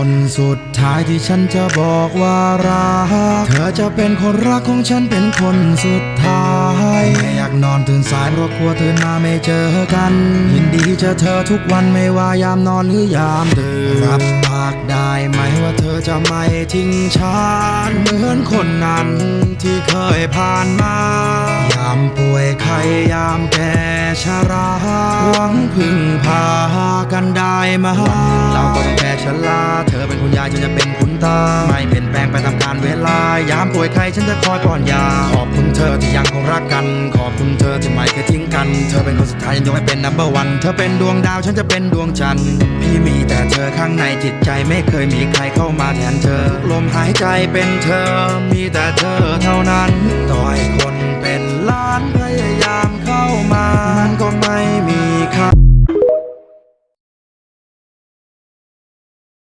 คนสุดท้ายที่ฉันจะบอกว่ารัก เธอจะเป็นคนรักของฉันเป็นคนสุดท้ายไม่อยากนอนตื่นสายเพราะกลัวตื่นมาไม่เจอกันยินดีเจอเธอทุกวันไม่ว่ายามนอนหรือยามตื่นรับปากได้ไหมว่าเธอจะไม่ทิ้งฉันเหมือนคนนั้นที่เคยผ่านมา ป่วยไข้ยามแก่ชราหวังพึ่งพากันได้ไหมาเราก็ต้องแก่ชราเธอเป็นคุณยายฉันจะเป็นคุณตา ไม่เปลี่ยนแปลงไปตามกาลเวลา ยามป่วยไข้ฉันจะคอยป้อนยา ขอบคุณเธอที่ยังคงรักกัน ขอบคุณเธอที่ไม่เคยทิ้งกัน เธอเป็นคนสุดท้ายยังยกให้เป็น number one เธอเป็นดวงดาวฉันจะเป็นดวงจันทร์ พี่มีแต่เธอข้างในจิตใจไม่เคยมีใครเข้ามาแทนเธอ ลมหายใจเป็นเธอ มีแต่เธอเท่านั้น